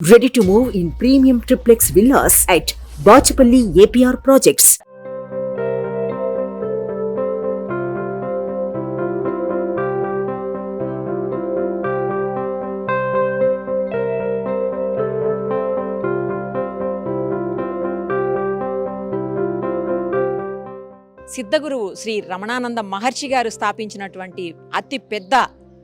Ready to move in premium triplex villas at Bachupally APR projects సిద్ధగురువు Shri Ramanananda Maharshi గారు స్థాపించినటువంటి అతి పెద్ద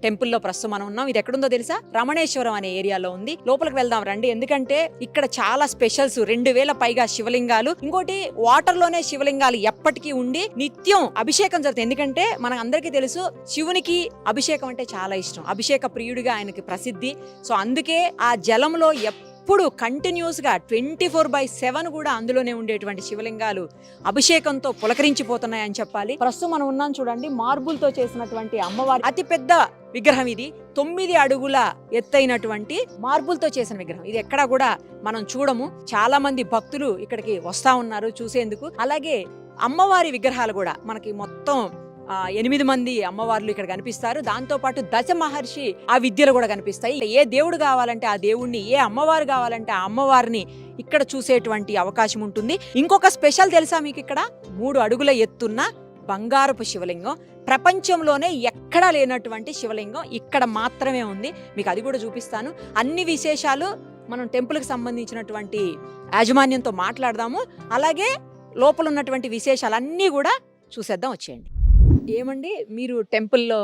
టెంపుల్లో ప్రస్తుతం మనం ఉన్నాం. ఇది ఎక్కడుందో తెలుసా? రమణేశ్వరం అనే ఏరియాలో ఉంది. లోపలికి వెళ్దాం రండి. ఎందుకంటే ఇక్కడ చాలా స్పెషల్స్. రెండు వేల పైగా శివలింగాలు. ఇంకోటి వాటర్లోనే శివలింగాలు ఎప్పటికీ ఉండి నిత్యం అభిషేకం జరుగుతుంది ఎందుకంటే మన అందరికీ తెలుసు శివునికి అభిషేకం అంటే చాలా ఇష్టం. అభిషేక ప్రియుడిగా ఆయనకి ప్రసిద్ధి. సో అందుకే ఆ జలంలో ఎప్పుడు ఎప్పుడు కంటిన్యూస్గా ట్వంటీ ఫోర్ బై సెవెన్ కూడా అందులోనే ఉండేటువంటి శివలింగాలు అభిషేకంతో పులకరించిపోతున్నాయని చెప్పాలి. ప్రస్తుతం మనం ఉన్నాం చూడండి మార్బుల్తో చేసినటువంటి అమ్మవారి అతిపెద్ద విగ్రహం ఇది. తొమ్మిది అడుగుల ఎత్తైనటువంటి మార్బుల్తో చేసిన విగ్రహం. ఇది ఎక్కడా కూడా మనం చూడము. చాలా మంది భక్తులు ఇక్కడికి వస్తా ఉన్నారు చూసేందుకు. అలాగే అమ్మవారి విగ్రహాలు కూడా మనకి మొత్తం ఎనిమిది మంది అమ్మవార్లు ఇక్కడ కనిపిస్తారు. దాంతోపాటు దశ మహర్షి ఆ విద్యలు కూడా కనిపిస్తాయి. ఏ దేవుడు కావాలంటే ఆ దేవుణ్ణి ఏ అమ్మవారు కావాలంటే ఆ అమ్మవారిని ఇక్కడ చూసేటువంటి అవకాశం ఉంటుంది. ఇంకొక స్పెషల్ తెలుసా మీకు ఇక్కడ? మూడు అడుగుల ఎత్తున్న బంగారపు శివలింగం. ప్రపంచంలోనే ఎక్కడా లేనటువంటి శివలింగం ఇక్కడ మాత్రమే ఉంది. మీకు అది కూడా చూపిస్తాను. అన్ని విశేషాలు మనం టెంపుల్కి సంబంధించినటువంటి యాజమాన్యంతో మాట్లాడదాము. అలాగే లోపల ఉన్నటువంటి విశేషాలు అన్నీ కూడా చూసేద్దాం. వచ్చేయండి. ఏమండి? మీరు టెంపుల్లో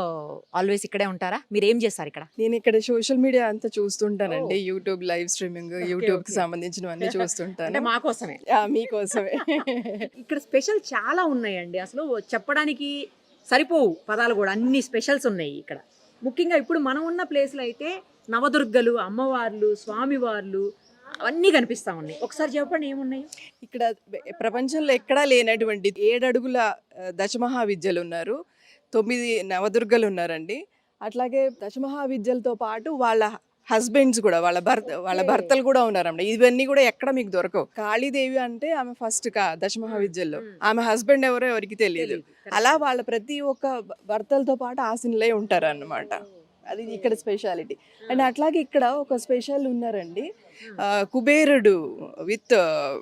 ఆల్వేస్ ఇక్కడే ఉంటారా? మీరు ఏం చేస్తారు ఇక్కడ? నేను ఇక్కడ సోషల్ మీడియా అంతా చూస్తుంటానండి. యూట్యూబ్ లైవ్ స్ట్రీమింగ్ యూట్యూబ్కి. సంబంధించినవన్నీ చూస్తుంటాను. మా కోసమే మీకోసమే. ఇక్కడ స్పెషల్ చాలా ఉన్నాయండి. అసలు చెప్పడానికి సరిపోవు పదాలు కూడా. అన్ని స్పెషల్స్ ఉన్నాయి ఇక్కడ. ముఖ్యంగా ఇప్పుడు మనం ఉన్న ప్లేస్లో అయితే నవదుర్గలు అమ్మవార్లు స్వామివార్లు అవన్నీ కనిపిస్తా ఉన్నాయి. ఒకసారి చెప్పండి ఏమున్నాయి? ఇక్కడ ప్రపంచంలో ఎక్కడా లేనటువంటి ఏడు అడుగుల ఆ, దశమహావిద్యలు ఉన్నారు. తొమ్మిది నవదుర్గలు ఉన్నారండి. అట్లాగే దశమహావిద్యలతో పాటు వాళ్ళ హస్బెండ్స్ కూడా వాళ్ళ భర్త వాళ్ళ. భర్తలు కూడా ఉన్నారండి. ఇవన్నీ కూడా ఎక్కడ మీకు దొరకవు. కాళీదేవి అంటే ఆమె ఫస్ట్ కా దశమహావిద్యల్లో. ఆమె హస్బెండ్ ఎవరో ఎవరికి తెలియదు అలా వాళ్ళ ప్రతి ఒక్క భర్తలతో పాటు ఆశనులే ఉంటారు అన్నమాట అది ఇక్కడ స్పెషాలిటీ అండ్ అట్లాగే ఇక్కడ ఒక స్పెషల్ ఉన్నారండి. కుబేరుడు విత్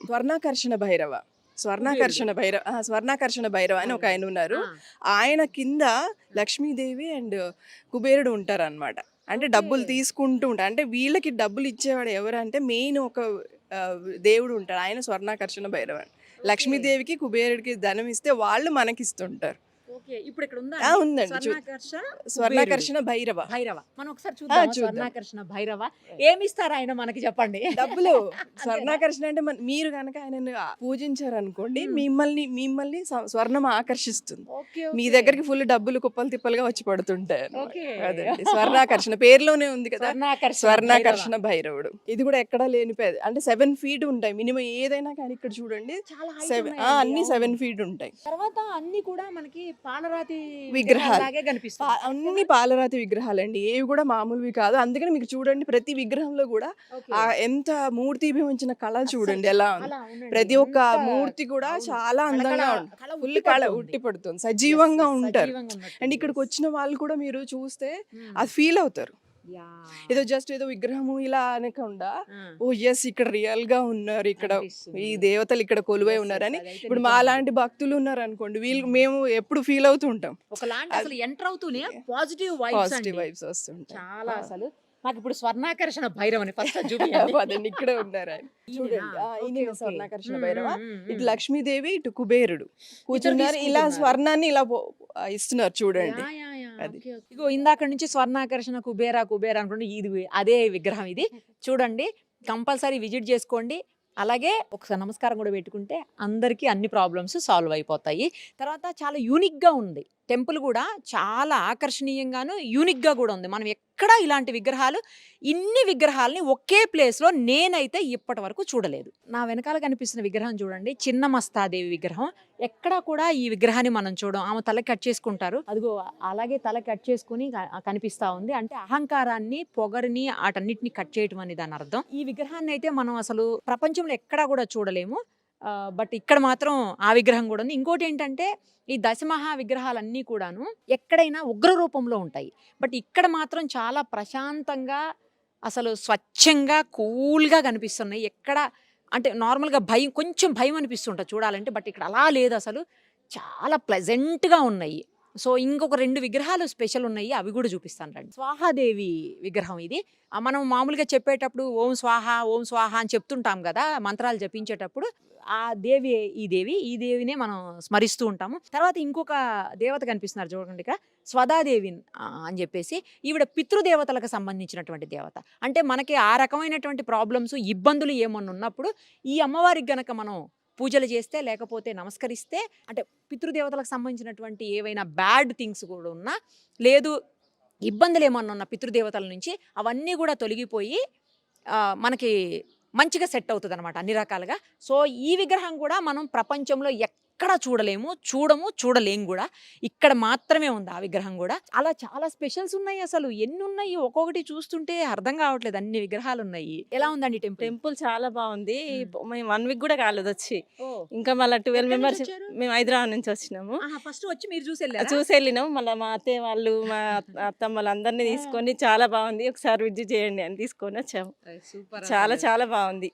స్వర్ణాకర్షణ భైరవ. స్వర్ణాకర్షణ భైరవ స్వర్ణాకర్షణ భైరవ అని ఒక ఆయన ఉన్నారు. ఆయన కింద లక్ష్మీదేవి అండ్ కుబేరుడు ఉంటారు అనమాట అంటే డబ్బులు. తీసుకుంటూ ఉంటారు అంటే వీళ్ళకి డబ్బులు ఇచ్చేవాడు ఎవరంటే మెయిన్ ఒక దేవుడు ఉంటాడు. ఆయన స్వర్ణాకర్షణ భైరవ. లక్ష్మీదేవికి కుబేరుడికి ధనం ఇస్తే వాళ్ళు మనకి ఇస్తుంటారు ఓకే ఇప్పుడు ఇక్కడ ఉందా ఉందండి. స్వర్ణాకర్షణ స్వర్ణాకర్షణ భైరవ. భైరవ. మనం ఒకసారి చూద్దాం. స్వర్ణాకర్షణ భైరవ. ఏమి ఇస్తారు ఆయన మనకి చెప్పండి? డబ్బులు. స్వర్ణాకర్షణ అంటే మన- మీరు కనుక ఆయనను పూజించారు అనుకోండి Hmm. మిమ్మల్ని మిమ్మల్ని స్వ- స్వర్ణం ఆకర్షిస్తుంది. మీ దగ్గరికి ఫుల్ డబ్బులు కుప్పలు తిప్పలుగా వచ్చి పడుతుంటాయి అదండి. స్వర్ణాకర్షణ పేరులోనే ఉంది కదా. స్వర్ణాకర్షణ భైరవుడు. ఇది కూడా ఎక్కడా లేని పేద అంటే సెవెన్ ఫీట్ ఉంటాయి. మినిమం ఏదైనా కానీ ఇక్కడ చూడండి. అన్ని. సెవెన్ ఫీట్ ఉంటాయి. తర్వాత అన్ని కూడా మనకి పాలరాతి విగ్రహాలు. అన్ని పాలరాతి విగ్రహాలండి ఏవి కూడా మామూలువి కాదు అందుకని మీకు చూడండి ప్రతి విగ్రహంలో కూడా ఎంత మూర్తి ఉంచిన కళ చూడండి ఎలా ఉంది. ప్రతి ఒక్క మూర్తి కూడా. చాలా అందంగా ఉంటుంది కళ ఫుల్ ఉట్టి కళ పడుతుంది. ఉట్టి పడుతుంది సజీవంగా ఉంటారు. అండ్ ఇక్కడికి. వచ్చిన వాళ్ళు కూడా మీరు చూస్తే Hmm. అది ఫీల్ అవుతారు. ఏదో జస్ట్ ఏదో విగ్రహము ఇలా అనకుండా. ఓ ఎస్ ఇక్కడ రియల్గా ఉన్నారు ఇక్కడ. ఈ దేవతలు ఇక్కడ కొలువై ఉన్నారని. ఇప్పుడు. మా లాంటి భక్తులు ఉన్నారు అనుకోండి వీళ్ళు మేము ఎప్పుడు ఫీల్ అవుతూ ఉంటాం ఒకలాంటి అసలు ఎంటర్ అవుతూనే పాజిటివ్ పాజిటివ్ వైబ్స్ వస్తుంటాయి. చాలా. అసలు. మాకు ఇప్పుడు స్వర్ణాకర్షణ భైరవని ఫస్ట్ పదండి ఇక్కడే ఉన్నారు చూడండి స్వర్ణాకర్షణ భైరవ? ఇటు లక్ష్మీదేవి ఇటు కుబేరుడు. కూర్చున్నారు ఇలా. స్వర్ణాన్ని ఇలా ఇస్తున్నారు చూడండి. అది. ఇగో ఇందాక నుంచి స్వర్ణాకర్షణ కుబేరా కుబేరా అనుకుంటే ఇది అదే విగ్రహం ఇది. చూడండి కంపల్సరీ విజిట్ చేసుకోండి. అలాగే ఒకసారి నమస్కారం కూడా పెట్టుకుంటే అందరికీ అన్ని ప్రాబ్లమ్స్ సాల్వ్ అయిపోతాయి. తర్వాత చాలా యూనిక్గా ఉంది. టెంపుల్ కూడా చాలా ఆకర్షణీయంగాను యూనిక్గా కూడా ఉంది. మనం ఎక్కడా ఇలాంటి విగ్రహాలు ఇన్ని విగ్రహాలని ఒకే ప్లేస్లో నేనైతే ఇప్పటి వరకు చూడలేదు. నా వెనకాల కనిపిస్తున్న విగ్రహం చూడండి. చిన్న మస్తాదేవి విగ్రహం. ఎక్కడా కూడా ఈ విగ్రహాన్ని మనం చూడం. ఆమె తల కట్ చేసుకుంటారు. అదిగో అలాగే తల కట్ చేసుకుని కనిపిస్తూ కనిపిస్తా ఉంది. అంటే అహంకారాన్ని పొగరిని వాటన్నిటిని కట్ చేయటం అని దాని అర్థం. ఈ విగ్రహాన్ని అయితే మనం అసలు ప్రపంచంలో ఎక్కడా కూడా చూడలేము. బట్ ఇక్కడ మాత్రం ఆ విగ్రహం కూడా ఉంది. ఇంకోటి ఏంటంటే ఈ దశమహా విగ్రహాలన్నీ కూడాను ఎక్కడైనా ఉగ్ర రూపంలో ఉంటాయి. బట్ ఇక్కడ మాత్రం చాలా ప్రశాంతంగా అసలు స్వచ్ఛంగా కూల్గా కనిపిస్తున్నాయి. ఎక్కడ అంటే నార్మల్గా భయం కొంచెం భయం అనిపిస్తుంటుంది చూడాలంటే. బట్ ఇక్కడ అలా లేదు అసలు. చాలా ప్లెజెంట్గా ఉన్నాయి. సో ఇంకొక రెండు విగ్రహాలు స్పెషల్ ఉన్నాయి అవి కూడా చూపిస్తాను రండి. స్వాహాదేవి విగ్రహం ఇది. మనం మామూలుగా చెప్పేటప్పుడు ఓం స్వాహ ఓం స్వాహ అని చెప్తుంటాం కదా మంత్రాలు జపించేటప్పుడు ఆ దేవి ఈ దేవి ఈ దేవినే మనం స్మరిస్తూ ఉంటాము. తర్వాత ఇంకొక దేవత కనిపిస్తున్నారు చూడండి ఇక్కడ స్వదాదేవి అని చెప్పేసి ఈవిడ పితృదేవతలకు సంబంధించినటువంటి దేవత. అంటే మనకి ఆ రకమైనటువంటి ప్రాబ్లమ్స్ ఇబ్బందులు ఏమన్నా ఉన్నప్పుడు ఈ అమ్మవారికి గనక మనం పూజలు చేస్తే లేకపోతే నమస్కరిస్తే అంటే పితృదేవతలకు సంబంధించినటువంటి ఏవైనా బ్యాడ్ థింగ్స్ కూడా ఉన్నా లేదు ఇబ్బందులు ఏమన్నా ఉన్న పితృదేవతల నుంచి అవన్నీ కూడా తొలగిపోయి మనకి మంచిగా సెట్ అవుతుంది అనమాట అన్ని రకాలుగా. సో ఈ విగ్రహం కూడా మనం ప్రపంచంలో ఎక్కడ చూడలేము చూడము చూడలేము కూడా. ఇక్కడ మాత్రమే ఉంది ఆ విగ్రహం కూడా. అలా చాలా స్పెషల్స్ ఉన్నాయి అసలు. ఎన్ని ఉన్నాయి ఒక్కొక్కటి చూస్తుంటే అర్థం కావట్లేదు. అన్ని విగ్రహాలు ఉన్నాయి ఎలా ఉందండి టెంపుల్? టెంపుల్ చాలా బాగుంది. మ్మ్. వన్ వీక్ కూడా కాలేదు వచ్చి. ఇంకా మళ్ళీ ట్వెల్వ్ మెంబర్స్? మేము హైదరాబాద్ నుంచి వచ్చినాము. ఫస్ట్ వచ్చి మీరు చూసి వెళ్ళారా? చూసి వెళ్ళినాం. మళ్ళీ మా అత్తయ్య వాళ్ళు మా అత్త- అత్తమ్మ వాళ్ళందరినీ తీసుకొని చాలా బాగుంది. ఒకసారి విజిట్ చేయండి అని తీసుకొని వచ్చాము. సూపర్ చాలా. చాలా బాగుంది.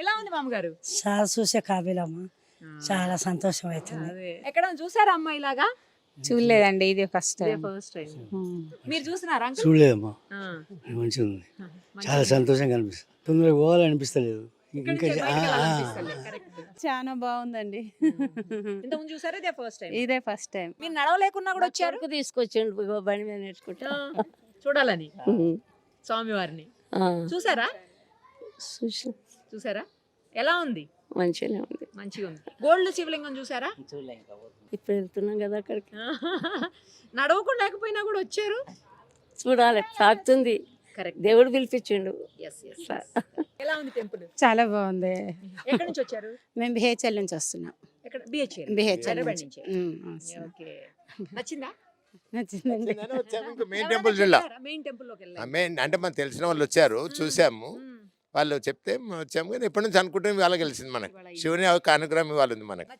ఎలా ఉంది మామగారు చాలా చూసే కాబీలమ్మ చాలా సంతోషం అవుతుంది ఎక్కడ చూసారా అమ్మాయి ఇలాగా? చూడలేదండి ఇది ఫస్ట్ ఇదే టైం ఫస్ట్ టైం మీరు చూసినారా? చూడలేదమ్మా. మంచిగా ఉంది చాలా. సంతోషంగా అనిపిస్తుంది. తొందరగా పోవాలనిపిస్తలేదు. ఇంకా correct. చాలా బాగుందండి. ఇంతకుముందు చూసారా ఇదే ఫస్ట్ టైం ఇదే ఫస్ట్ టైం మీరు నడవలేకున్నా కూడా వచ్చారు? తీసుకొచ్చిండు బండి మీద నేర్చుకుంటా. చూడాలని. స్వామివారిని. చూసారా? చూసి చూసారా? ఎలా ఉంది? మంచిగానే ఉంది. మంచిగా ఉంది. గోల్డ్ శివలింగం చూసారా? ఇప్పుడు వెళ్తున్నాం కదా అక్కడికి. నడవకుండా లేకపోయినా కూడా వచ్చారు? చూడాలి సాగుతుంది. కరెక్ట్ దేవుడు పిలిపించిండు. ఎలా ఉంది టెంపుల్? చాలా బాగుంది. ఎక్కడి నుంచి వచ్చారు? మేము బిహెచ్ఎల్ నుంచి వస్తున్నాం. ఎక్కడ? బిహెచ్ఎల్. నుంచి. నచ్చిందా? మెయిన్ టెంపుల్ మెయిన్ అంటే మనకు తెలిసిన వాళ్ళు వచ్చారు చూసాము. వాళ్ళు చెప్తే మేము వచ్చాము కానీ ఎప్పటి నుంచి అనుకుంటే వాళ్ళకి కలిసింది మనకు. ఇవాళ శివుని యొక్క అనుగ్రహం ఇవ్వాలి ఉంది మనకు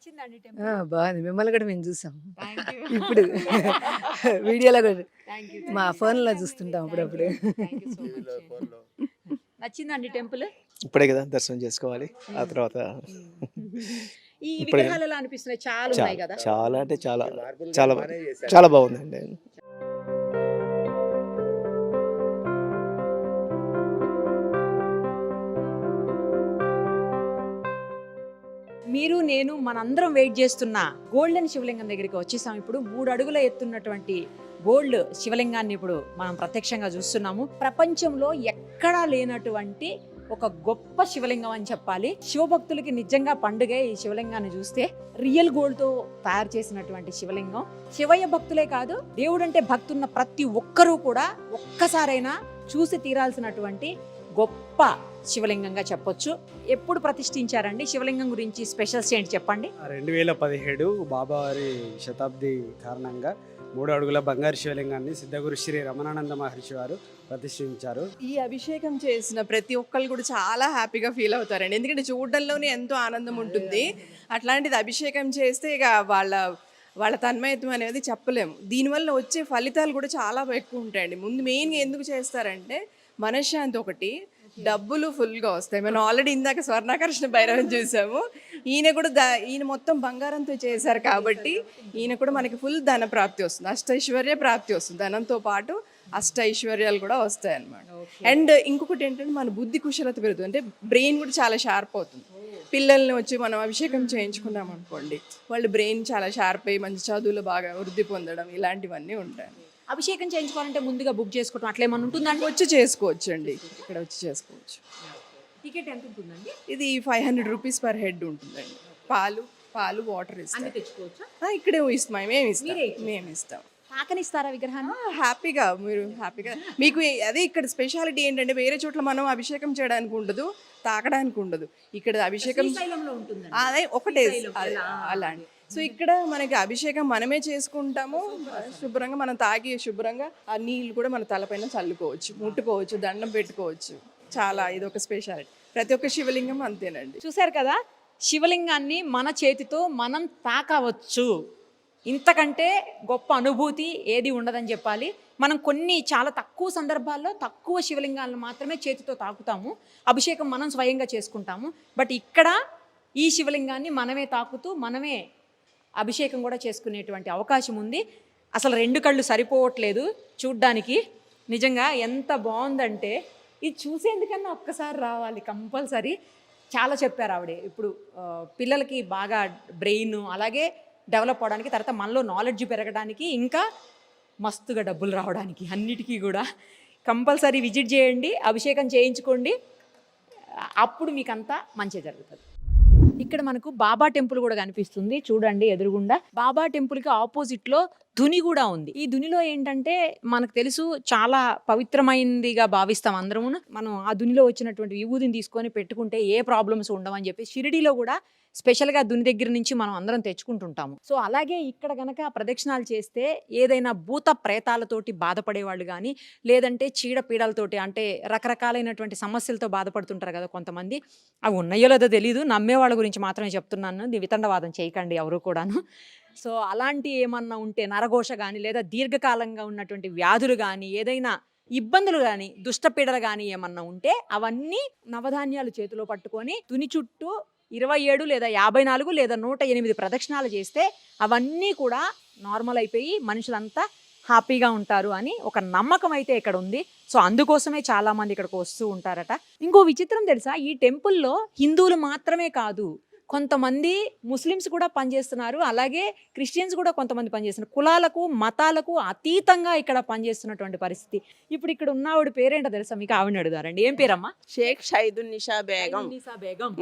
బాగుంది. మిమ్మల్ని కూడా మేము చూసాం. Thank you. ఇప్పుడు వీడియోలో కూడా Thank you, మా. ఫోన్లో చూస్తుంటాం అప్పుడప్పుడు. నచ్చిందండి టెంపుల్? ఇప్పుడే కదా దర్శనం చేసుకోవాలి. ఆ. తర్వాత ఈ. విగ్రహాలు అనిపిస్తున్నాయి చాలా ఉన్నాయి కదా. చాలా చాలా అంటే చాలా చాలా చాలా బాగుందండి. మీరు నేను మనందరం వెయిట్ చేస్తున్న గోల్డెన్ శివలింగం దగ్గరికి వచ్చేసాం. ఇప్పుడు మూడు అడుగుల ఎత్తున్నటువంటి గోల్డ్ శివలింగాన్ని ఇప్పుడు మనం ప్రత్యక్షంగా చూస్తున్నాము. ప్రపంచంలో ఎక్కడా లేనటువంటి ఒక గొప్ప శివలింగం అని చెప్పాలి. శివభక్తులకి నిజంగా పండుగ ఈ శివలింగాన్ని చూస్తే రియల్ గోల్డ్తో తయారు చేసినటువంటి శివలింగం. శివయ్య భక్తులే కాదు దేవుడంటే భక్తున్న ప్రతి ఒక్కరూ కూడా ఒక్కసారైనా చూసి తీరాల్సినటువంటి గొప్ప శివలింగంగా చెప్పొచ్చు. ఎప్పుడు ప్రతిష్ఠించారండి? శివలింగం గురించి స్పెషల్స్ ఏంటి చెప్పండి? రెండు వేల పదిహేడు బాబావారి శతాబ్ది కారణంగా మూడు అడుగుల బంగారు శివలింగాన్ని సిద్ధగురు శ్రీ రమణానంద మహర్షి వారు ప్రతిష్ఠించారు. ఈ అభిషేకం చేసిన ప్రతి ఒక్కళ్ళు కూడా చాలా హ్యాపీగా ఫీల్ అవుతారండి. ఎందుకంటే చూడడంలోనే ఎంతో ఆనందం ఉంటుంది. అట్లాంటిది అభిషేకం చేస్తే ఇక వాళ్ళ వాళ్ళ తన్మయత్వం అనేది చెప్పలేము. దీనివల్ల వచ్చే ఫలితాలు కూడా చాలా ఎక్కువ ఉంటాయండి. ముందు మెయిన్గా ఎందుకు చేస్తారంటే మనశ్శాంతి ఒకటి డబ్బులు ఫుల్గా వస్తాయి. మనం ఆల్రెడీ ఇందాక స్వర్ణాకర్షణ భైరవం చూసాము. ఈయన కూడా ఈయన మొత్తం బంగారంతో చేశారు కాబట్టి ఈయన కూడా మనకి ఫుల్ ధన ప్రాప్తి వస్తుంది. అష్టైశ్వర్య ప్రాప్తి వస్తుంది. ధనంతో పాటు అష్ట ఐశ్వర్యాలు కూడా వస్తాయి అన్నమాట అండ్ ఇంకొకటి ఏంటంటే మన బుద్ధి కుశలత పెరుగుతుంది. అంటే బ్రెయిన్ కూడా చాలా షార్ప్ అవుతుంది. పిల్లల్ని వచ్చి మనం అభిషేకం చేయించుకున్నాం అనుకోండి వాళ్ళ బ్రెయిన్ చాలా షార్ప్ అయ్యి మంచి చదువులు బాగా వృద్ధి పొందడం ఇలాంటివన్నీ ఉంటాయి. అభిషేకం చేయించుకోవాలంటే ముందుగా బుక్ చేసుకోవటం అట్లా ఏమన్నా ఉంటుందండి వచ్చి చేసుకోవచ్చు అండి ఇక్కడ వచ్చి చేసుకోవచ్చు. టికెట్ ఎంత ఉంటుందండి? ఇది five hundred rupees per head ఉంటుందండి. పాలు పాలు వాటర్ అన్ని ఇస్తాం తెచ్చుకోవచ్చా? ఆ, ఇక్కడే ఇస్తాం మేము ఇస్తాం. మీరే? మేము ఇస్తాం. తాకనిస్తారా విగ్రహాన్ని? ఆ, హ్యాపీగా మీరు హ్యాపీగా. మీకు అదే ఇక్కడ స్పెషాలిటీ ఏంటంటే వేరే చోట్ల మనం అభిషేకం చేయడానికి ఉండదు తాకడానికి ఉండదు. ఇక్కడ అభిషేకం శ్రీశైలంలో ఉంటుందండి. అదే ఒకటే శ్రీశైలం, అదే, ఎలా? అలాంటి సో ఇక్కడ మనకి అభిషేకం మనమే చేసుకుంటాము. శుభ్రంగా మనం తాగి శుభ్రంగా ఆ నీళ్ళు కూడా మన తలపైన చల్లుకోవచ్చు ముట్టుకోవచ్చు దండం పెట్టుకోవచ్చు. చాలా ఇది ఒక స్పెషాలిటీ. ప్రతి ఒక్క శివలింగం అంతేనండి. చూశారు కదా? శివలింగాన్ని మన చేతితో మనం తాకవచ్చు. ఇంతకంటే గొప్ప అనుభూతి ఏది ఉండదని చెప్పాలి? మనం కొన్ని చాలా తక్కువ సందర్భాల్లో తక్కువ శివలింగాలను మాత్రమే చేతితో తాకుతాము. అభిషేకం మనం స్వయంగా చేసుకుంటాము. బట్ ఇక్కడ ఈ శివలింగాన్ని మనమే తాకుతూ మనమే అభిషేకం కూడా చేసుకునేటువంటి అవకాశం ఉంది. అసలు రెండు కళ్ళు సరిపోవట్లేదు చూడ్డానికి. నిజంగా ఎంత బాగుందంటే ఇది చూసేందుకన్నా ఒక్కసారి రావాలి కంపల్సరీ. చాలా చెప్పారు ఆవిడే. ఇప్పుడు పిల్లలకి బాగా బ్రెయిన్ అలాగే డెవలప్ అవడానికి తర్వాత మనలో నాలెడ్జ్ పెరగడానికి ఇంకా మస్తుగా డబ్బులు రావడానికి అన్నిటికీ కూడా. కంపల్సరీ విజిట్ చేయండి అభిషేకం చేయించుకోండి. అప్పుడు మీకంతా మంచి జరుగుతుంది. ఇక్కడ మనకు బాబా టెంపుల్ కూడా కనిపిస్తుంది. చూడండి ఎదురుగుండా. బాబా టెంపుల్కి ఆపోజిట్లో ధుని కూడా ఉంది. ఈ ధునిలో ఏంటంటే మనకు తెలుసు చాలా పవిత్రమైనదిగా భావిస్తాం అందరము మనం ఆ ధునిలో వచ్చినటువంటి విభూతిని తీసుకొని పెట్టుకుంటే ఏ ప్రాబ్లమ్స్ ఉండవని చెప్పి షిరిడీలో కూడా స్పెషల్గా దుని దగ్గర నుంచి మనం అందరం తెచ్చుకుంటుంటాము. సో అలాగే ఇక్కడ గనక ప్రదక్షిణాలు చేస్తే ఏదైనా భూత ప్రేతాలతోటి బాధపడేవాళ్ళు కానీ లేదంటే చీడ పీడలతోటి అంటే రకరకాలైనటువంటి సమస్యలతో బాధపడుతుంటారు కదా కొంతమంది. అవి ఉన్నాయో లేదో తెలియదు నమ్మేవాళ్ళ గురించి మాత్రమే చెప్తున్నాను. ఇది వితండవాదం చేయకండి ఎవరు కూడాను. సో అలాంటి ఏమన్నా ఉంటే నరఘోష కానీ లేదా దీర్ఘకాలంగా ఉన్నటువంటి వ్యాధులు కానీ ఏదైనా ఇబ్బందులు కానీ దుష్టపీడలు కానీ ఏమన్నా ఉంటే అవన్నీ నవధాన్యాలు చేతిలో పట్టుకొని తుని చుట్టూ ఇరవై ఏడు లేదా యాభై నాలుగు లేదా నూట ఎనిమిది ప్రదక్షిణాలు చేస్తే అవన్నీ కూడా నార్మల్ అయిపోయి మనుషులంతా హ్యాపీగా ఉంటారు అని ఒక నమ్మకం అయితే ఇక్కడ ఉంది. సో అందుకోసమే చాలామంది ఇక్కడికి వస్తూ ఉంటారట. ఇంకో విచిత్రం తెలుసా? ఈ టెంపుల్లో హిందువులు మాత్రమే కాదు. కొంతమంది ముస్లిమ్స్ కూడా పనిచేస్తున్నారు. అలాగే క్రిస్టియన్స్ కూడా కొంతమంది పనిచేస్తున్నారు. కులాలకు మతాలకు అతీతంగా ఇక్కడ పనిచేస్తున్నటువంటి పరిస్థితి. ఇప్పుడు ఇక్కడ ఉన్న ఆవిడ పేరేంటో తెలుసా? మీకు ఆవిడని అడుగుతారండి ఏం పేరమ్మా? షేక్ షైదున్ నిషా బేగం. నిసా బేగం.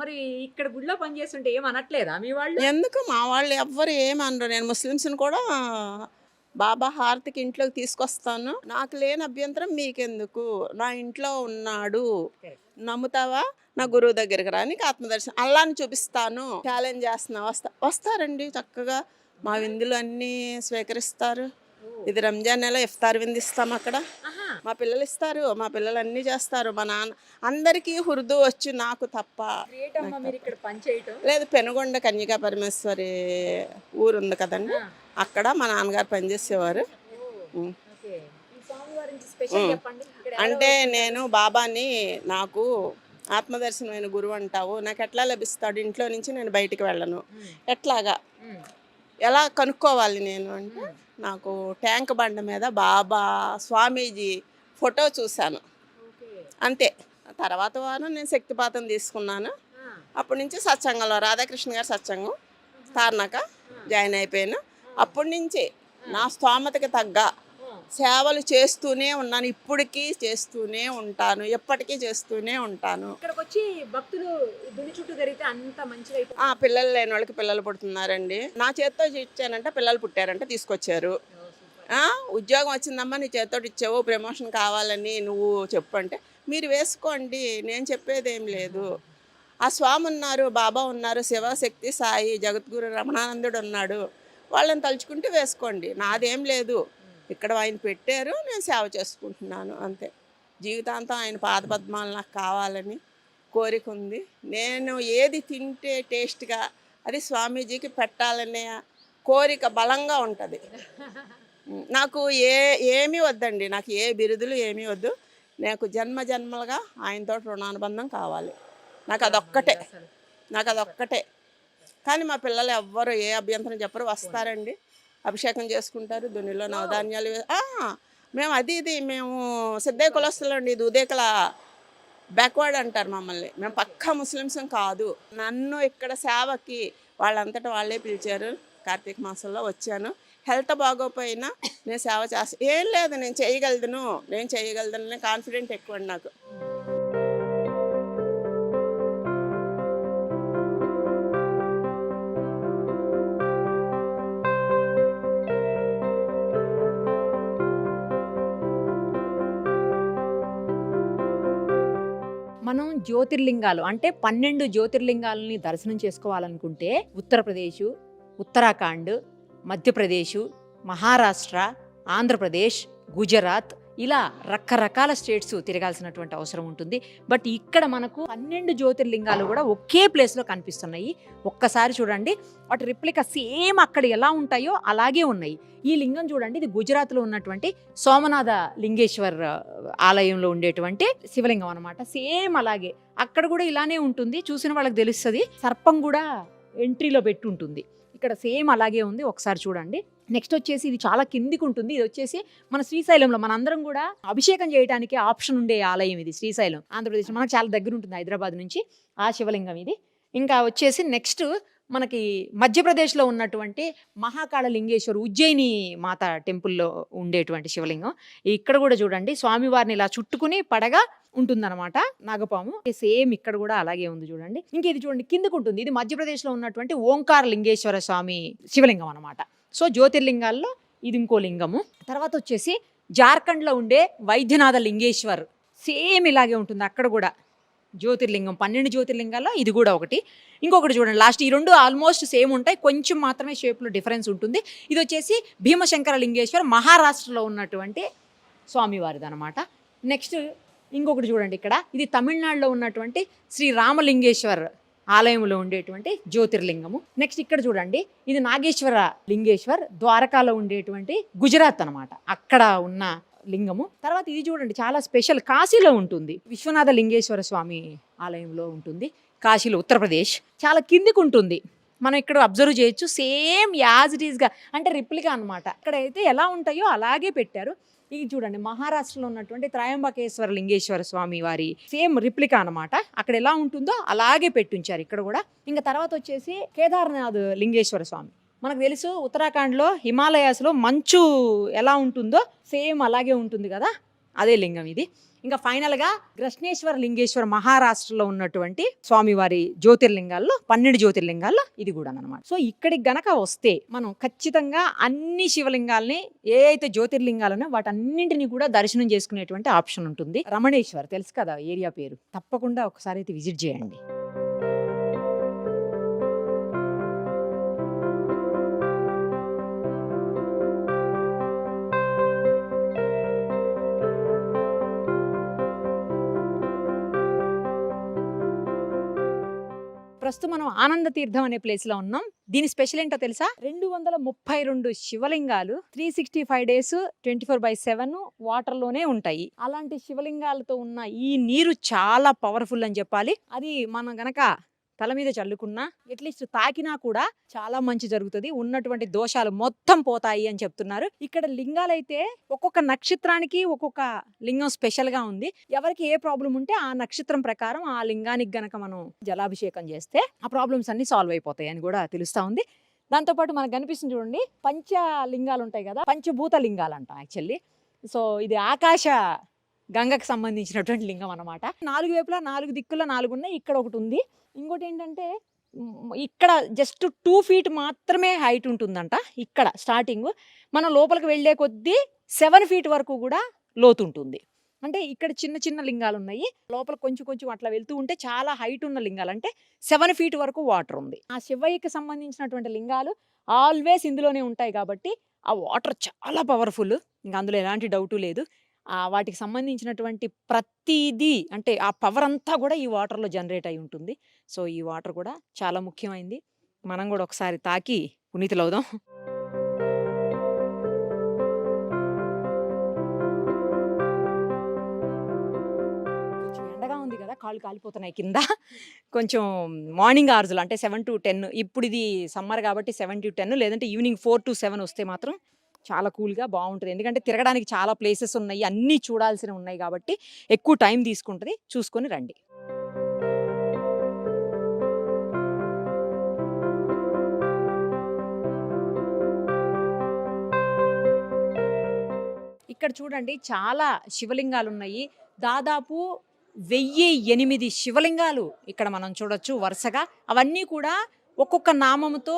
మరి ఇక్కడ గుడిలో పనిచేస్తుంటే ఏం అనట్లేదా మీ వాళ్ళు? ఎందుకు? మా వాళ్ళు ఎవ్వరు ఏమనరు నేను ముస్లిమ్స్ని కూడా బాబా హారతికి ఇంట్లోకి తీసుకొస్తాను. నాకు లేని అభ్యంతరం మీకెందుకు? నా ఇంట్లో ఉన్నాడు. నమ్ముతావా? నా గురువు దగ్గరికి రా నీకు ఆత్మదర్శనం. అల్లాని చూపిస్తాను. ఛాలెంజ్ చేస్తున్నా. వస్తా వస్తారండి చక్కగా. మా విందులు అన్నీ స్వీకరిస్తారు. ఇది రంజాన్ నెల ఇఫ్తార్ విందు ఇస్తాం అక్కడ. మా పిల్లలు ఇస్తారు. మా పిల్లలు అన్నీ చేస్తారు. మా నాన్న అందరికీ హుర్దు వచ్చు నాకు తప్ప లేదు పెనుగొండ కన్యకా పరమేశ్వరి ఊరు ఉంది కదండి అక్కడ మా నాన్నగారు పనిచేసేవారు. అంటే. నేను బాబాని నాకు ఆత్మదర్శనమైన గురువు అంటావు. నాకు ఎట్లా లభిస్తాడు? ఇంట్లో నుంచి నేను బయటికి వెళ్ళను. ఎట్లాగా? ఎలా కనుక్కోవాలి నేను అంటే నాకు ట్యాంక్ బండ మీద బాబా స్వామీజీ ఫోటో చూశాను. అంతే. తర్వాత వారం నేను శక్తిపాతం తీసుకున్నాను. అప్పటి నుంచి సత్సంగంలో రాధాకృష్ణ గారు సత్సంగం తార్నాక జాయిన్ అయిపోయాను. అప్పటి నుంచి నా స్తోమతకి తగ్గ. సేవలు చేస్తూనే ఉన్నాను. ఇప్పటికీ చేస్తూనే ఉంటాను. ఎప్పటికీ చేస్తూనే ఉంటాను. ఇక్కడికి వచ్చి భక్తులు దుని చుట్టూ జరిగితే అంత మంచిగా. పిల్లలు లేని వాళ్ళకి పిల్లలు పుడుతున్నారండి. నా చేత్తో ఇచ్చానంటే పిల్లలు పుట్టారంటే తీసుకొచ్చారు. ఉద్యోగం వచ్చిందమ్మా నీ చేత్తో ఇచ్చావు ప్రమోషన్ కావాలని నువ్వు చెప్పు అంటే మీరు వేసుకోండి నేను చెప్పేది ఏం లేదు. ఆ స్వామి ఉన్నారు బాబా ఉన్నారు శివశక్తి సాయి జగద్గురు రమణానందుడు ఉన్నాడు. వాళ్ళని తలుచుకుంటే వేసుకోండి. నాదేం లేదు. ఇక్కడ ఆయన పెట్టారు నేను సేవ చేసుకుంటున్నాను అంతే. జీవితాంతం ఆయన పాదపద్మాలు నాకు కావాలని కోరిక ఉంది. నేను ఏది తింటే టేస్ట్గా అది స్వామీజీకి పెట్టాలనే కోరిక బలంగా ఉంటుంది. నాకు ఏ ఏమీ వద్దండి. నాకు ఏ బిరుదులు ఏమీ వద్దు. నాకు జన్మ జన్మలుగా ఆయనతో రుణానుబంధం కావాలి. నాకు అదొక్కటే. నాకు అదొక్కటే. కానీ మా పిల్లలు ఎవ్వరు ఏ అభ్యంతరం చెప్పరు వస్తారండి. అభిషేకం చేసుకుంటారు దునిలో నవధాన్యాలు మేము అది ఇది మేము సిద్ధే కులస్తులు అండి ఇది ఉదయకల బ్యాక్వర్డ్ అంటారు మమ్మల్ని. మేము పక్కా ముస్లిమ్స్ కాదు. నన్ను ఇక్కడ సేవకి వాళ్ళంతటా వాళ్ళే పిలిచారు. కార్తీక మాసంలో వచ్చాను. హెల్త్ బాగోపోయినా నేను సేవ చేస్తా ఏం లేదు నేను చేయగలను నేను చేయగలను కాన్ఫిడెంట్ ఎక్కువ నాకు. జ్యోతిర్లింగాలు అంటే పన్నెండు జ్యోతిర్లింగాలని దర్శనం చేసుకోవాలనుకుంటే ఉత్తరప్రదేశ్ ఉత్తరాఖండ్ మధ్యప్రదేశ్ మహారాష్ట్ర ఆంధ్రప్రదేశ్ గుజరాత్ ఇలా రకరకాల స్టేట్స్ తిరగాల్సినటువంటి అవసరం ఉంటుంది. బట్ ఇక్కడ మనకు పన్నెండు జ్యోతిర్లింగాలు కూడా ఒకే ప్లేస్లో కనిపిస్తున్నాయి. ఒక్కసారి చూడండి వాటి రిప్లిక సేమ్ అక్కడ ఎలా ఉంటాయో అలాగే ఉన్నాయి. ఈ లింగం చూడండి ఇది గుజరాత్లో ఉన్నటువంటి సోమనాథ లింగేశ్వర్ ఆలయంలో ఉండేటువంటి శివలింగం అనమాట సేమ్ అలాగే అక్కడ కూడా ఇలానే ఉంటుంది. చూసిన వాళ్ళకి తెలుస్తుంది సర్పం కూడా ఎంట్రీలో పెట్టి ఉంటుంది ఇక్కడ సేమ్ అలాగే ఉంది ఒకసారి చూడండి. నెక్స్ట్ వచ్చేసి ఇది చాలా కిందికి ఉంటుంది ఇది వచ్చేసి మన శ్రీశైలంలో మనందరం కూడా అభిషేకం చేయడానికి ఆప్షన్ ఉండే ఆలయం ఇది శ్రీశైలం ఆంధ్రప్రదేశ్. మనకు చాలా దగ్గర ఉంటుంది హైదరాబాద్ నుంచి ఆ శివలింగం ఇది. ఇంకా వచ్చేసి నెక్స్ట్ మనకి మధ్యప్రదేశ్లో ఉన్నటువంటి మహాకాళ లింగేశ్వర్ ఉజ్జయిని మాత టెంపుల్లో ఉండేటువంటి శివలింగం. ఇక్కడ కూడా చూడండి స్వామివారిని ఇలా చుట్టుకుని పడగా ఉంటుందన్నమాట నాగపాము. సేమ్ ఇక్కడ కూడా అలాగే ఉంది చూడండి. ఇంక ఇది చూడండి కిందకు ఉంటుంది ఇది మధ్యప్రదేశ్లో ఉన్నటువంటి ఓంకార లింగేశ్వర స్వామి శివలింగం అనమాట సో జ్యోతిర్లింగాల్లో ఇది ఇంకో లింగము. తర్వాత వచ్చేసి జార్ఖండ్లో ఉండే వైద్యనాథ లింగేశ్వర్. సేమ్ ఇలాగే ఉంటుంది అక్కడ కూడా. జ్యోతిర్లింగం పన్నెండు జ్యోతిర్లింగాల్లో ఇది కూడా ఒకటి. ఇంకొకటి చూడండి లాస్ట్ ఈ రెండు ఆల్మోస్ట్ సేమ్ ఉంటాయి కొంచెం మాత్రమే షేప్లో డిఫరెన్స్ ఉంటుంది. ఇది వచ్చేసి భీమశంకర లింగేశ్వర్ మహారాష్ట్రలో ఉన్నటువంటి స్వామివారిది అనమాట నెక్స్ట్ ఇంకొకటి చూడండి ఇక్కడ ఇది తమిళనాడులో ఉన్నటువంటి శ్రీ రామలింగేశ్వర్. ఆలయంలో ఉండేటువంటి జ్యోతిర్లింగము. నెక్స్ట్ ఇక్కడ చూడండి ఇది నాగేశ్వర లింగేశ్వర్ ద్వారకాలో ఉండేటువంటి గుజరాత్ అన్నమాట. అక్కడ ఉన్న లింగము. తర్వాత ఇది చూడండి చాలా స్పెషల్ కాశీలో ఉంటుంది. విశ్వనాథ లింగేశ్వర స్వామి ఆలయంలో ఉంటుంది. కాశీలో ఉత్తరప్రదేశ్ చాలా కిందికి ఉంటుంది. మనం ఇక్కడ అబ్జర్వ్ చేయొచ్చు సేమ్ యాజ్ ఇట్ ఈస్గా అంటే రిప్లికా అనమాట ఇక్కడ అయితే ఎలా ఉంటాయో అలాగే పెట్టారు. ఇది చూడండి మహారాష్ట్రలో ఉన్నటువంటి త్రయంబకేశ్వర లింగేశ్వర స్వామి వారి సేమ్ రిప్లికా అనమాట అక్కడ ఎలా ఉంటుందో అలాగే పెట్టించారు ఇక్కడ కూడా. ఇంకా తర్వాత వచ్చేసి కేదార్నాథ్ లింగేశ్వర స్వామి. మనకు తెలుసు ఉత్తరాఖండ్లో హిమాలయాస్లో మంచు ఎలా ఉంటుందో సేమ్ అలాగే ఉంటుంది కదా అదే లింగం ఇది. ఇంకా ఫైనల్గా గ్రష్ణేశ్వర లింగేశ్వర మహారాష్ట్రలో ఉన్నటువంటి స్వామివారి జ్యోతిర్లింగాల్లో పన్నెండు జ్యోతిర్లింగాల్లో ఇది కూడా అనమాట సో ఇక్కడికి గనక వస్తే మనం ఖచ్చితంగా అన్ని శివలింగాల్ని ఏ అయితే జ్యోతిర్లింగాలనో వాటన్నింటినీ కూడా దర్శనం చేసుకునేటువంటి ఆప్షన్ ఉంటుంది. రమణేశ్వర్ తెలుసు కదా ఏరియా పేరు. తప్పకుండా ఒకసారి అయితే విజిట్ చేయండి. ప్రస్తుతం మనం ఆనంద తీర్థం అనే ప్లేస్లో ఉన్నాం. దీని స్పెషల్ ఏంటో తెలుసా? రెండు వందల ముప్పై రెండు శివలింగాలు three sixty five days twenty four by seven వాటర్లోనే ఉంటాయి. అలాంటి శివలింగాలతో ఉన్న ఈ నీరు చాలా పవర్ఫుల్ అని చెప్పాలి. అది మనం గనక తల మీద చల్లుకున్నా అట్లీస్ట్ తాకినా కూడా చాలా మంచి జరుగుతుంది. ఉన్నటువంటి దోషాలు మొత్తం పోతాయి అని చెప్తున్నారు. ఇక్కడ లింగాలైతే ఒక్కొక్క నక్షత్రానికి ఒక్కొక్క లింగం స్పెషల్గా ఉంది. ఎవరికి ఏ ప్రాబ్లం ఉంటే ఆ నక్షత్రం ప్రకారం ఆ లింగానికి గనక మనం జలాభిషేకం చేస్తే ఆ ప్రాబ్లమ్స్ అన్ని సాల్వ్ అయిపోతాయి అని కూడా తెలుస్తూ ఉంది. దాంతోపాటు మనకు కనిపిస్తుంది చూడండి పంచ లింగాలు ఉంటాయి కదా పంచభూత లింగాలు అంట యాక్చువల్లీ. సో ఇది ఆకాశ గంగకు సంబంధించినటువంటి లింగం అన్నమాట. నాలుగు వైపులా నాలుగు దిక్కుల నాలుగు ఉన్నాయి ఇక్కడ ఒకటి ఉంది. ఇంకోటి ఏంటంటే ఇక్కడ జస్ట్ టూ ఫీట్ మాత్రమే హైట్ ఉంటుందంట ఇక్కడ స్టార్టింగ్. మనం లోపలికి వెళ్ళే కొద్దీ సెవెన్ ఫీట్ వరకు కూడా లోతు ఉంటుంది. అంటే ఇక్కడ చిన్న చిన్న లింగాలు ఉన్నాయి. లోపల కొంచెం కొంచెం అట్లా వెళ్తూ ఉంటే చాలా హైట్ ఉన్న లింగాలు. అంటే సెవెన్ ఫీట్ వరకు వాటర్ ఉంది. ఆ శివయ్యకి సంబంధించినటువంటి లింగాలు ఆల్వేస్ ఇందులోనే ఉంటాయి కాబట్టి ఆ వాటర్ చాలా పవర్ఫుల్. ఇంకా అందులో ఎలాంటి డౌటు లేదు. వాటికి సంబంధించినటువంటి ప్రతిదీ అంటే ఆ పవర్ అంతా కూడా ఈ వాటర్లో జనరేట్ అయి ఉంటుంది. సో ఈ వాటర్ కూడా చాలా ముఖ్యమైంది. మనం కూడా ఒకసారి తాకి పునీతులవుదాం. కొంచెం ఎండగా ఉంది కదా కాళ్ళు కాలిపోతున్నాయి కింద. కొంచెం మార్నింగ్ అవర్స్లో అంటే సెవెన్ టు టెన్ ఇప్పుడు ఇది సమ్మర్ కాబట్టి సెవెన్ టు టెన్ లేదంటే ఈవినింగ్ ఫోర్ టు సెవెన్ వస్తే మాత్రం చాలా కూల్గా బాగుంటుంది ఎందుకంటే తిరగడానికి చాలా ప్లేసెస్ ఉన్నాయి. అన్నీ చూడాల్సినవి ఉన్నాయి కాబట్టి ఎక్కువ టైం తీసుకుంటుంది. చూసుకొని రండి. ఇక్కడ చూడండి చాలా శివలింగాలు ఉన్నాయి దాదాపు వెయ్యి ఎనిమిది శివలింగాలు ఇక్కడ మనం చూడొచ్చు వరుసగా. అవన్నీ కూడా ఒక్కొక్క నామముతో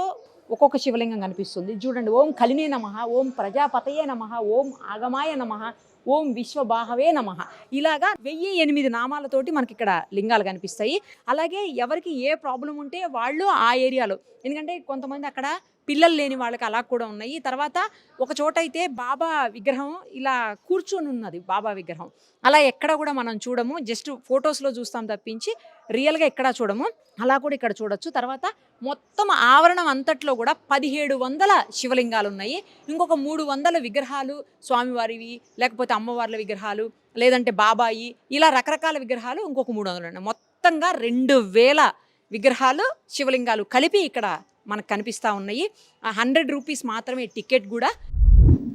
ఒక్కొక్క శివలింగం కనిపిస్తుంది. చూడండి ఓం కలినే నమ ఓం ప్రజాపతయే నమ ఓం ఆగమాయ నమ ఓం విశ్వబాహవే నమ. ఇలాగా వెయ్యి ఎనిమిది నామాలతోటి మనకి ఇక్కడ లింగాలు కనిపిస్తాయి. అలాగే ఎవరికి ఏ ప్రాబ్లం ఉంటే వాళ్ళు ఆ ఏరియాలో ఎందుకంటే కొంతమంది అక్కడ పిల్లలు లేని వాళ్ళకి అలా కూడా ఉన్నాయి. తర్వాత ఒక చోట అయితే బాబా విగ్రహం ఇలా కూర్చొని ఉన్నది బాబా విగ్రహం. అలా ఎక్కడ కూడా మనం చూడము జస్ట్ ఫొటోస్లో చూస్తాం తప్పించి రియల్గా ఎక్కడా చూడము. అలా కూడా ఇక్కడ చూడొచ్చు. తర్వాత మొత్తం ఆవరణం అంతట్లో కూడా పదిహేడు వందల శివలింగాలు ఉన్నాయి ఇంకొక మూడు వందల విగ్రహాలు స్వామివారివి లేకపోతే అమ్మవార్ల విగ్రహాలు లేదంటే బాబాయి ఇలా రకరకాల విగ్రహాలు ఇంకొక మూడు వందలు ఉన్నాయి మొత్తంగా రెండు వేల విగ్రహాలు శివలింగాలు కలిపి ఇక్కడ మనకు కనిపిస్తూ ఉన్నాయి. హండ్రెడ్ రూపీస్ మాత్రమే టికెట్ కూడా.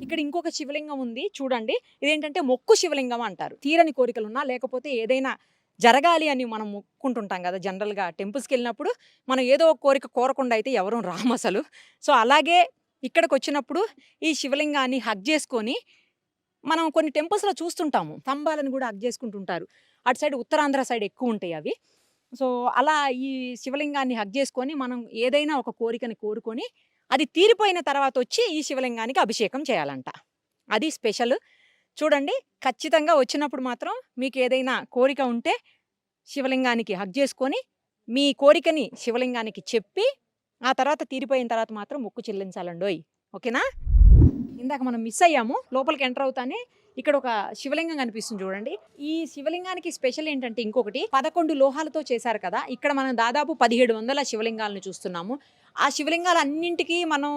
ఇక్కడ ఇంకొక శివలింగం ఉంది. చూడండి. ఇదేంటంటే మొక్కు శివలింగం అంటారు. తీరని కోరికలు ఉన్నా లేకపోతే ఏదైనా జరగాలి అని మనం మొక్కుంటుంటాం కదా జనరల్గా. టెంపుల్స్కి వెళ్ళినప్పుడు మనం ఏదో ఒక కోరిక కోరకుండా అయితే ఎవరూ రాము అసలు. సో అలాగే ఇక్కడికి వచ్చినప్పుడు ఈ శివలింగాన్ని హగ్ చేసుకొని మనం కొన్ని టెంపుల్స్లో చూస్తుంటాము. స్తంభాలను కూడా హగ్ చేసుకుంటుంటారు. అటు సైడ్ ఉత్తరాంధ్ర సైడ్ ఎక్కువ ఉంటాయి అవి. సో అలా ఈ శివలింగాన్ని హగ్ చేసుకొని మనం ఏదైనా ఒక కోరికని కోరుకొని అది తీరిపోయిన తర్వాత వచ్చి ఈ శివలింగానికి అభిషేకం చేయాలంట. అది స్పెషల్ చూడండి ఖచ్చితంగా వచ్చినప్పుడు మాత్రం మీకు ఏదైనా కోరిక ఉంటే శివలింగానికి హగ్ చేసుకొని మీ కోరికని శివలింగానికి చెప్పి ఆ తర్వాత తీరిపోయిన తర్వాత మాత్రం మొక్కు చెల్లించాలండోయ్ ఓకేనా? ఇందాక మనం మిస్ అయ్యాము లోపలికి ఎంటర్ అవుతానే ఇక్కడ ఒక శివలింగం కనిపిస్తుంది చూడండి. ఈ శివలింగానికి స్పెషల్ ఏంటంటే ఇంకొకటి పదకొండు లోహాలతో చేశారు కదా ఇక్కడ మనం దాదాపు పదిహేడు వందల శివలింగాలను చూస్తున్నాము. ఆ శివలింగాలు అన్నింటికీ మనం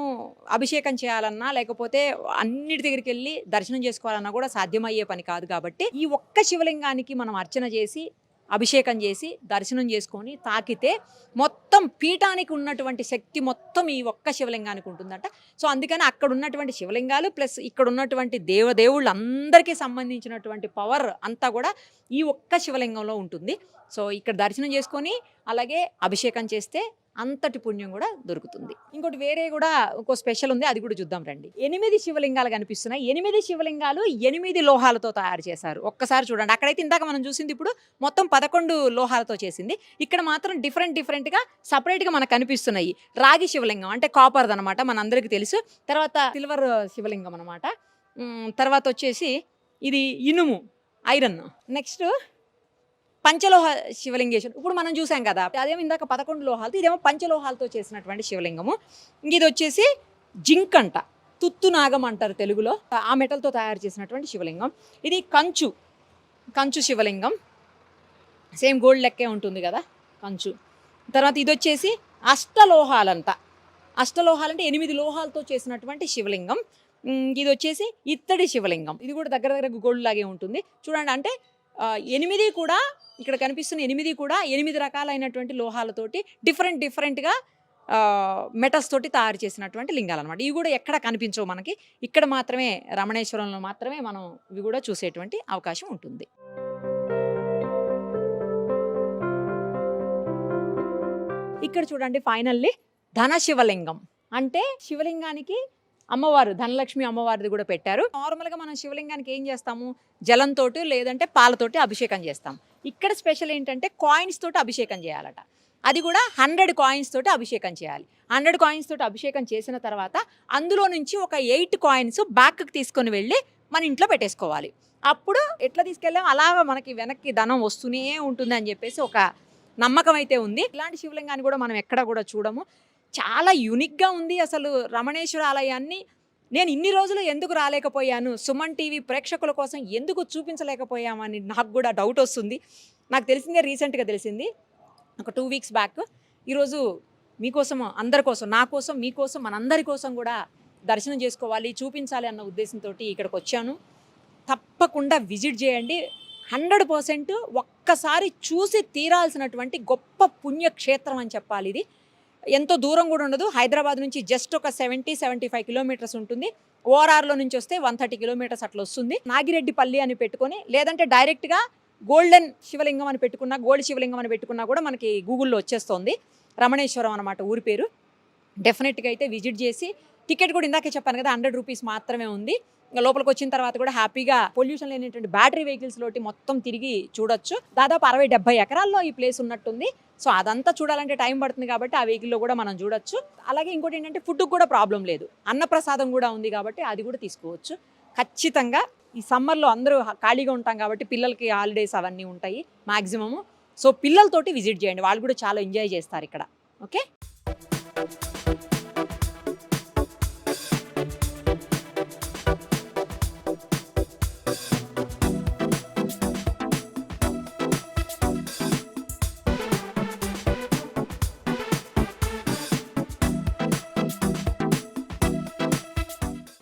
అభిషేకం చేయాలన్నా లేకపోతే అన్నిటి దగ్గరికి వెళ్ళి దర్శనం చేసుకోవాలన్నా కూడా సాధ్యమయ్యే పని కాదు కాబట్టి ఈ ఒక్క శివలింగానికి మనం అర్చన చేసి అభిషేకం చేసి దర్శనం చేసుకొని తాకితే మొత్తం పీఠానికి ఉన్నటువంటి శక్తి మొత్తం ఈ ఒక్క శివలింగానికి ఉంటుందంట. సో అందుకని అక్కడ ఉన్నటువంటి శివలింగాలు ప్లస్ ఇక్కడ ఉన్నటువంటి దేవదేవుళ్ళు అందరికీ సంబంధించినటువంటి పవర్ అంతా కూడా ఈ ఒక్క శివలింగంలో ఉంటుంది. సో ఇక్కడ దర్శనం చేసుకొని అలాగే అభిషేకం చేస్తే అంతటి పుణ్యం కూడా దొరుకుతుంది. ఇంకోటి వేరే కూడా ఇంకో స్పెషల్ ఉంది అది కూడా చూద్దాం రండి. ఎనిమిది శివలింగాలు కనిపిస్తున్నాయి. ఎనిమిది శివలింగాలు ఎనిమిది లోహాలతో తయారు చేశారు. ఒక్కసారి చూడండి. అక్కడైతే ఇందాక మనం చూసింది ఇప్పుడు మొత్తం పదకొండు లోహాలతో చేసింది. ఇక్కడ మాత్రం డిఫరెంట్ డిఫరెంట్గా సపరేట్గా మనకు కనిపిస్తున్నాయి. రాగి శివలింగం అంటే కాపర్ది అనమాట మనందరికీ తెలుసు. తర్వాత సిల్వర్ శివలింగం అనమాట తర్వాత వచ్చేసి ఇది ఇనుము ఐరన్. నెక్స్ట్ పంచలోహ శివలింగేశ్వరుడు. ఇప్పుడు మనం చూసాం కదా అదేమో ఇందాక పదకొండు లోహాలతో ఇదేమో పంచలోహాలతో చేసినటువంటి శివలింగము. ఇంక ఇది వచ్చేసి జింక్ అంట తుత్తు నాగం అంటారు తెలుగులో. ఆ మెటల్తో తయారు చేసినటువంటి శివలింగం. ఇది కంచు కంచు శివలింగం. సేమ్ గోల్డ్ లెక్కే ఉంటుంది కదా కంచు. తర్వాత ఇది వచ్చేసి అష్టలోహాలంట. అష్టలోహాలంటే ఎనిమిది లోహాలతో చేసినటువంటి శివలింగం. ఇది వచ్చేసి ఇత్తడి శివలింగం. ఇది కూడా దగ్గర దగ్గర గోల్డ్ లాగే ఉంటుంది. చూడండి అంటే ఎనిమిది కూడా ఇక్కడ కనిపిస్తున్న ఎనిమిది కూడా ఎనిమిది రకాలైనటువంటి లోహాలతోటి డిఫరెంట్ డిఫరెంట్గా మెటల్స్ తోటి తయారు చేసినటువంటి లింగాలు అనమాట ఇవి కూడా ఎక్కడ కనిపించవు మనకి. ఇక్కడ మాత్రమే రమణేశ్వరంలో మాత్రమే మనం ఇవి కూడా చూసేటువంటి అవకాశం ఉంటుంది. ఇక్కడ చూడండి ఫైనల్లీ ధన శివలింగం అంటే శివలింగానికి అమ్మవారు ధనలక్ష్మి అమ్మవారిది కూడా పెట్టారు. నార్మల్గా మనం శివలింగానికి ఏం చేస్తాము? జలంతో లేదంటే పాలతోటి అభిషేకం చేస్తాం. ఇక్కడ స్పెషల్ ఏంటంటే కాయిన్స్ తోటి అభిషేకం చేయాలట. అది కూడా హండ్రెడ్ కాయిన్స్ తోటి అభిషేకం చేయాలి. హండ్రెడ్ కాయిన్స్ తోటి అభిషేకం చేసిన తర్వాత అందులో నుంచి ఒక ఎయిట్ కాయిన్స్ బ్యాక్కి తీసుకొని వెళ్ళి మన ఇంట్లో పెట్టేసుకోవాలి. అప్పుడు ఎట్లా తీసుకెళ్ళాం? అలాగా మనకి వెనక్కి ధనం వస్తూనే ఉంటుంది అని చెప్పేసి ఒక నమ్మకం అయితే ఉంది. ఇలాంటి శివలింగాన్ని కూడా మనం ఎక్కడ కూడా చూడము. చాలా యూనిక్గా ఉంది అసలు రమణేశ్వర ఆలయాన్ని. నేను ఇన్ని రోజులు ఎందుకు రాలేకపోయాను? సుమన్ టీవీ ప్రేక్షకుల కోసం ఎందుకు చూపించలేకపోయామని నాకు కూడా డౌట్ వస్తుంది. నాకు తెలిసిందే రీసెంట్గా తెలిసింది. ఒక టూ వీక్స్ బ్యాక్ ఈరోజు మీకోసం అందరి కోసం నా కోసం మీకోసం మనందరి కోసం కూడా దర్శనం చేసుకోవాలి చూపించాలి అన్న ఉద్దేశంతో ఇక్కడికి వచ్చాను. తప్పకుండా విజిట్ చేయండి. హండ్రెడ్ పర్సెంట్ ఒక్కసారి చూసి తీరాల్సినటువంటి గొప్ప పుణ్యక్షేత్రం అని చెప్పాలి ఇది. ఎంతో దూరం కూడా ఉండదు. హైదరాబాద్ నుంచి జస్ట్ ఒక సెవెంటీ సెవెంటీ ఫైవ్ కిలోమీటర్స్ ఉంటుంది. ఓఆర్ఆర్లో నుంచి వస్తే వన్ థర్టీ కిలోమీటర్స్ అట్లా వస్తుంది. నాగిరెడ్డిపల్లి అని పెట్టుకొని లేదంటే డైరెక్ట్గా గోల్డెన్ శివలింగం అని పెట్టుకున్నా గోల్డ్ శివలింగం అని పెట్టుకున్నా కూడా మనకి గూగుల్లో వచ్చేస్తుంది. రమణేశ్వరం అనమాట ఊరి పేరు. డెఫినెట్గా అయితే విజిట్ చేసి టికెట్ కూడా ఇందాకే చెప్పాను కదా హండ్రెడ్ రూపీస్ మాత్రమే ఉంది. లోపలికి వచ్చిన తర్వాత కూడా హ్యాపీగా పొల్యూషన్ లేనటువంటి బ్యాటరీ వెహికల్స్ లోటి మొత్తం తిరిగి చూడొచ్చు. దాదాపు అరవై డెబ్బై ఎకరాల్లో ఈ ప్లేస్ ఉన్నట్టుంది. సో అదంతా చూడాలంటే టైం పడుతుంది కాబట్టి ఆ వెహికల్లో కూడా మనం చూడొచ్చు. అలాగే ఇంకోటి ఏంటంటే ఫుడ్కి కూడా ప్రాబ్లం లేదు. అన్నప్రసాదం కూడా ఉంది కాబట్టి అది కూడా తీసుకోవచ్చు. ఖచ్చితంగా ఈ సమ్మర్లో అందరూ ఖాళీగా ఉంటాం కాబట్టి పిల్లలకి హాలిడేస్ అవన్నీ ఉంటాయి మ్యాక్సిమము సో పిల్లలతోటి విజిట్ చేయండి. వాళ్ళు కూడా చాలా ఎంజాయ్ చేస్తారు ఇక్కడ. ఓకే?